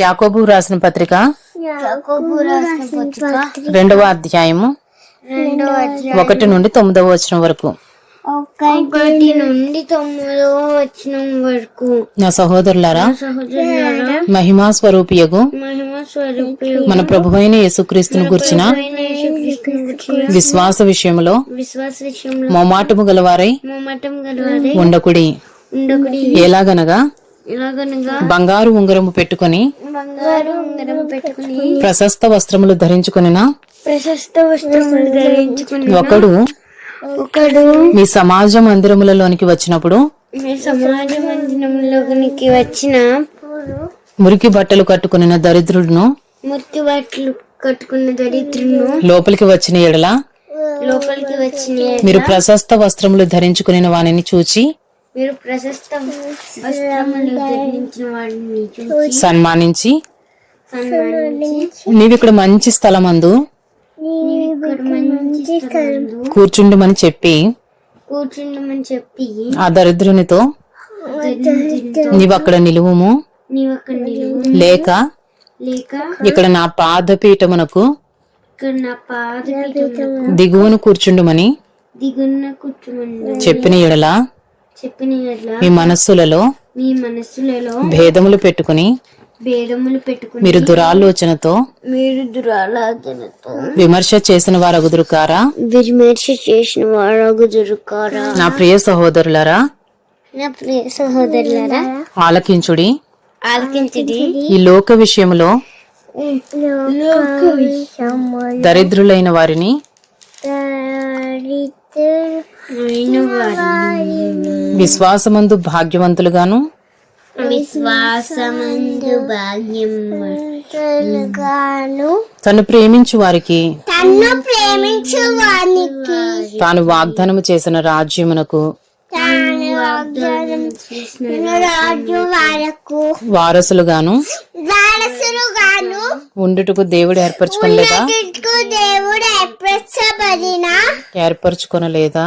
యాకోబు రాసిన పత్రిక? రెండవ అధ్యాయము? ఒకటి నుండి తొమ్మిదవ వచనం వరకు. ఒకటి నుండి వచ్చిన వరకు. నా సహోదరులారా మహిమా స్వరూపియగు మన ప్రభువైన యేసుక్రీస్తును గుర్చిన యేసుక్రీస్తుని గురించి విశ్వాస విషయంలో మొమాటము గలవారై ఉండకుడి. ఎలాగనగా బంగారు ఉంగరము పెట్టుకొని బంగారు ఉంగరం పెట్టుకుని ప్రశస్త వస్త్రములు ధరించుకొనిన? ప్రశస్త వస్త్రములు ధరించుకుని ఒకడు ఒకడు మీ సమాజ మందిరములలోనికి వచ్చినప్పుడు? మీ సమాజ మందిరంలోనికి వచ్చిన మురికి బట్టలు కట్టుకునిన దరిద్రుడును? మురికి బట్టలు కట్టుకున్న దరిద్రును లోపలికి వచ్చిన ఎడల? లోపలికి వచ్చిన మీరు ప్రశస్త వస్త్రములు ధరించుకుని వానిని చూచి మీరు ప్రశస్త వస్త్రములు ధరించిన వాడిని చూసి సన్మానించి సన్మానించి నీవిక్కడ మంచి స్థలమందు ఇక్కడ మంచి స్థలంలో కూర్చుండుమని చెప్పి కూర్చుండమని చెప్పి ఆ దరిద్రునితో నీవక్కడ నిలువుము. నీవు అక్కడ నిలువు లేక లేక ఇక్కడ నా పాదపీఠమునకు ఇక్కడ నా పాదపీఠములకు దిగువను కూర్చుండుమని చెప్పిన ఎడల చెప్పిన ఎడ్ల మీ మనస్సులలో మీ మనస్సులలో భేదములు పెట్టుకుని భేదములు పెట్టుకుని మీరు దురాలోచనతో మీరు దురాలోచనతో విమర్శ చేసిన వారగుదురు కారా విమర్శ చేసిన వారు దొరుకారా నా ప్రియ సహోదరులారా నా ప్రియ సహోదరులారా ఆలకించుడి. ఆలకించడి. ఈ లోక విషయములు దరిద్రులైన వారిని విశ్వాసమందు భాగ్యవంతులుగాను విశ్వాసమందు తను ప్రేమించు వారికి తన్ను ప్రేమించు వానికి తాను వాగ్దానము చేసిన రాజ్యమునకు వారసులుగాను వారసులుగాను ఉండుటకు దేవుడు ఏర్పరచుకోలేదా దేవుడు ఏర్పరచబడిన? ఏర్పరచుకొనలేదా ఏర్పరచుకునలేదా?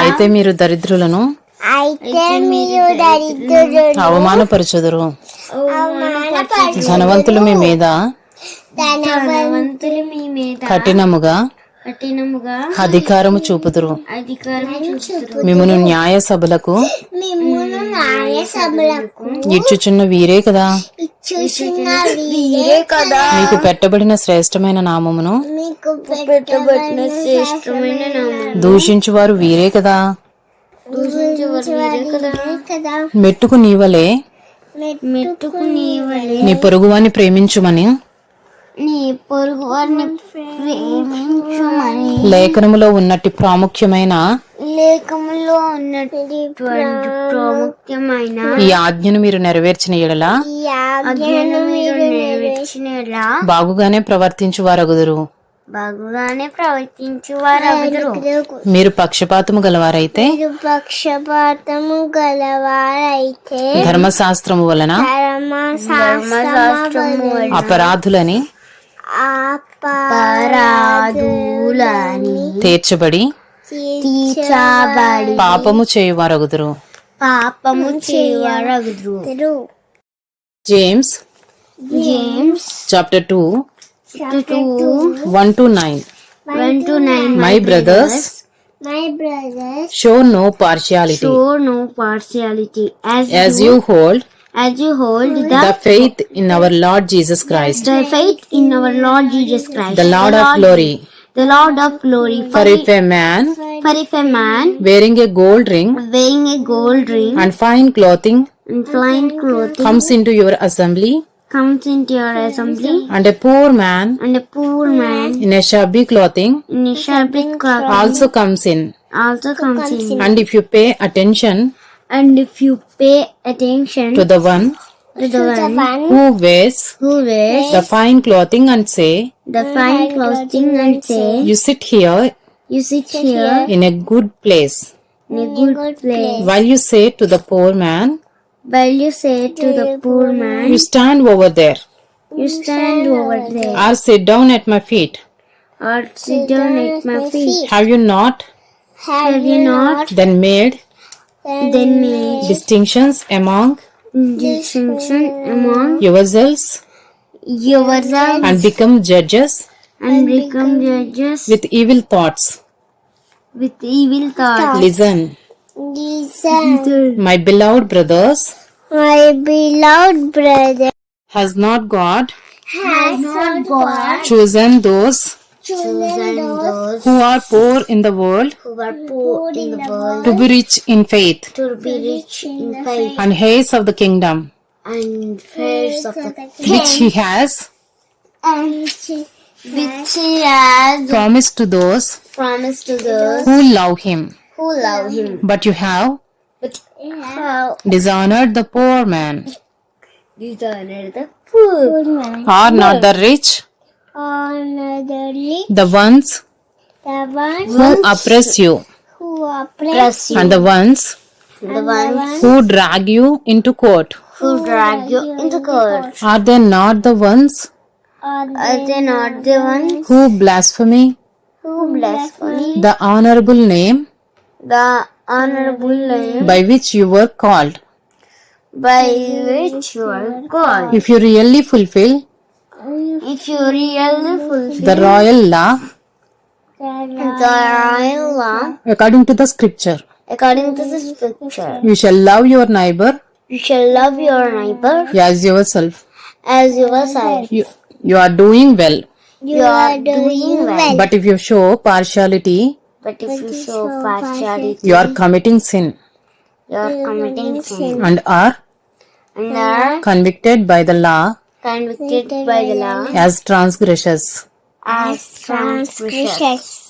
అయితే మీరు దరిద్రులను అయితే మీరు అవమానపరచుదురు. ధనవంతులు మీ మీద ధనవంతులు మీ మీద కఠినముగా కఠినముగా అధికారము చూపుదురు. మిమ్మను న్యాయ సభలకు ఇచ్చుచున్న వీరే కదా. మీకు పెట్టబడిన శ్రేష్టమైన నామమును దూషించువారు వీరే వీరే కదా. కదా. మెట్టుకు నీవలే. మెట్టుకు నీవలే. నీ పొరుగువాన్ని ప్రేమించుమని నీ ప్రేమించమని. లేఖనములో ఉన్నట్టి ప్రాముఖ్యమైన లేఖములో ఉన్నటువంటి ప్రాముఖ్యమైన ఈ ఆజ్ఞను మీరు నెరవేర్చిన ఎడల? బాగుగానే ప్రవర్తించు వారగుదురు బాగుగానే ప్రవర్తించు వారు మీరు పక్షపాతము గలవారైతే? పక్షపాతము గలవారైతే ధర్మశాస్త్రము వలన? ధర్మశాస్త్రము అపరాధులని? అపరాధులని తీర్చబడి తీర్చబడి పాపము చేయువారగుదురు. పాపము చేయవరగుదురు. James James chapter two two one two nine. One two nine my brothers my brothers show no partiality. show no partiality as as you hold as you hold the, the faith in our Lord Jesus Christ, the faith in our Lord Jesus Christ, the Lord of glory. the Lord of glory. For if a man For if a man wearing a gold ring wearing a gold ring and fine clothing and fine clothing comes into your assembly, comes into your assembly, and a poor man and a poor man in a shabby clothing in a shabby clothing also comes in, also comes in. and if you pay attention And if you pay attention to the one to the one who wears who wears the fine clothing and say, the fine clothing and say, You sit here You sit here in a good place, in a good place. while you say to the poor man, While you say to the poor man, You stand over there, You stand over there, or sit down at my feet. or sit down at my feet. Have you not Have you not then made then made distinctions among distinction among yourselves yourselves and become judges and become judges with evil thoughts. with evil thoughts. Listen, Listen, my beloved brothers, my beloved brother has not God has not God chosen those chosen those who are poor in the world Who are poor in the world to be rich in faith to be rich in faith and heirs of the kingdom and heirs of the which he has and which he has promised to those promised to those who love him. who love him. But you have But how dishonored the poor man. dishonored the poor. Are not the rich honorably the ones the ones who oppress you who oppress you. and the ones the ones who drag you into court? who drag you into court. Are they not the ones are Are they not the ones who blaspheme who blaspheme the honorable name the honorable name by which you were called? by which you are called? If you really fulfill If you really fulfill the royal law. The royal law. According to the scripture, according to the scripture, you shall love your neighbor you shall love your neighbor as yourself. as yourself. You, you are doing well. You are doing well, But if you show partiality, but if you show partiality, you are committing sin. you are committing sin. And are and are convicted by the law convicted by the law as transgressors. as transgressors.